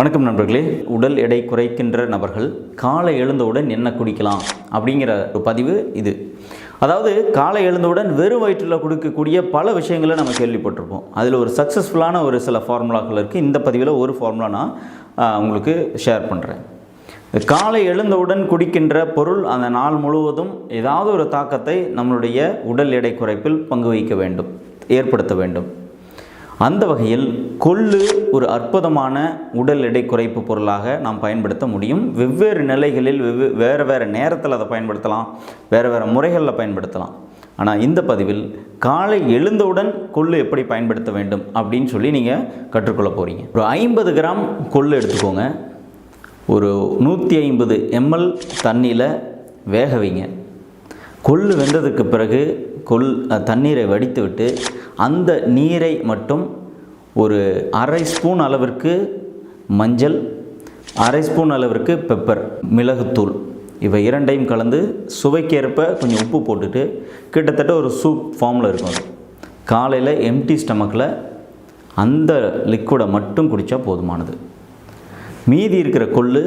வணக்கம் நண்பர்களே. உடல் எடை குறைக்கின்ற நபர்கள் காலை எழுந்தவுடன் என்ன குடிக்கலாம் அப்படிங்கிற ஒரு பதிவு இது. அதாவது காலை எழுந்தவுடன் வெறும் வயிற்றில் கொடுக்கக்கூடிய பல விஷயங்களை நம்ம கேள்விப்பட்டிருப்போம். அதில் ஒரு சக்ஸஸ்ஃபுல்லான ஒரு சில ஃபார்முலாக்கள் இருக்குது இந்த பதிவில் ஒரு ஃபார்முலா நான் உங்களுக்கு ஷேர் பண்ணுறேன் காலை எழுந்தவுடன் குடிக்கின்ற பொருள் அந்த நாள் முழுவதும் ஏதாவது ஒரு தாக்கத்தை நம்மளுடைய உடல் எடை குறைப்பில் பங்கு வகிக்க வேண்டும் ஏற்படுத்த வேண்டும். அந்த வகையில் கொள்ளு ஒரு அற்புதமான உடல் எடை குறைப்பு பொருளாக நாம் பயன்படுத்த முடியும். வெவ்வேறு நிலைகளில் வெவ்வே வேறு வேறு நேரத்தில் அதை பயன்படுத்தலாம் வேறு வேறு முறைகளில் பயன்படுத்தலாம். ஆனால் இந்த பதிவில் காலை எழுந்தவுடன் கொள்ளு எப்படி பயன்படுத்த வேண்டும் அப்படின்னு சொல்லி நீங்கள் கற்றுக்கொள்ள போகிறீங்க ஒரு ஐம்பது கிராம் கொள்ளு எடுத்துக்கோங்க. ஒரு நூற்றி ஐம்பது எம்எல் தண்ணியில் வேக வைங்க. கொள்ளு வெந்ததுக்கு பிறகு கொள் தண்ணீரை வடித்து விட்டு அந்த நீரை மட்டும் ஒரு அரை ஸ்பூன் அளவிற்கு மஞ்சள் அரை ஸ்பூன் அளவிற்கு பெப்பர் மிளகுத்தூள் இவை இரண்டையும் கலந்து சுவைக்கேற்ப கொஞ்சம் உப்பு போட்டுட்டு கிட்டத்தட்ட ஒரு சூப் ஃபார்மில் இருக்கும் அது. காலையில் எம்டி ஸ்டமக்கில் அந்த லிக்விடை மட்டும் குடித்தா போதுமானது. மீதி இருக்கிற கொள்ளு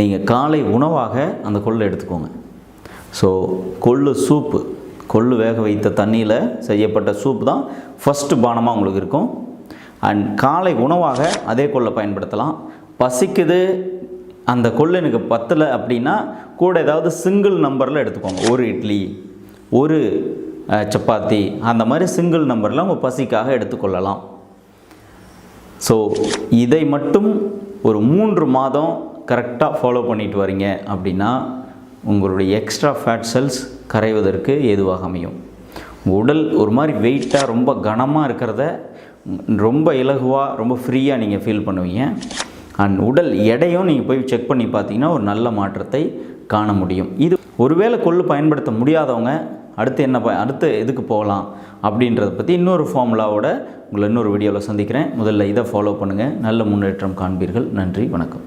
நீங்கள் காலை உணவாக அந்த கொள்ளை எடுத்துக்கோங்க. ஸோ கொள்ளு சூப்பு. கொள்ளு வேக வைத்த தண்ணியில் செய்யப்பட்ட சூப் தான் ஃபஸ்ட்டு பானமாக உங்களுக்கு இருக்கும். அண்ட் காலை உணவாக அதே கொள்ளை பயன்படுத்தலாம். பசிக்குது அந்த கொள்ளு எனக்கு பத்தலை அப்படின்னா கூட ஏதாவது சிங்கிள் நம்பரில் எடுத்துக்கோங்க. ஒரு இட்லி ஒரு சப்பாத்தி அந்த மாதிரி சிங்கிள் நம்பரில் உங்கள் பசிக்காக எடுத்துக்கொள்ளலாம். ஸோ இதை மட்டும் ஒரு மூன்று மாதம் கரெக்டாக ஃபாலோ பண்ணிட்டு வரீங்க அப்படின்னா உங்களுடைய எக்ஸ்ட்ரா ஃபேட் செல்ஸ் கரைவதற்கு ஏதுவாக அமையும். உடல் ஒரு மாதிரி வெயிட்டாக ரொம்ப கனமாக இருக்கிறத ரொம்ப இலகுவாக ரொம்ப ஃப்ரீயாக நீங்கள் ஃபீல் பண்ணுவீங்க. அண்ட் உடல் எடையும் நீங்கள் போய் செக் பண்ணி பார்த்தீங்கன்னா ஒரு நல்ல மாற்றத்தை காண முடியும். இது ஒருவேளை கொள்ளு பயன்படுத்த முடியாதவங்க அடுத்து என்ன ப அடுத்து எதுக்கு போகலாம் அப்படின்றத பற்றி இன்னொரு ஃபார்முலாவோட உங்களை இன்னொரு வீடியோவில் சந்திக்கிறேன். முதல்ல இதை ஃபாலோ பண்ணுங்கள் நல்ல முன்னேற்றம் காண்பீர்கள். நன்றி வணக்கம்.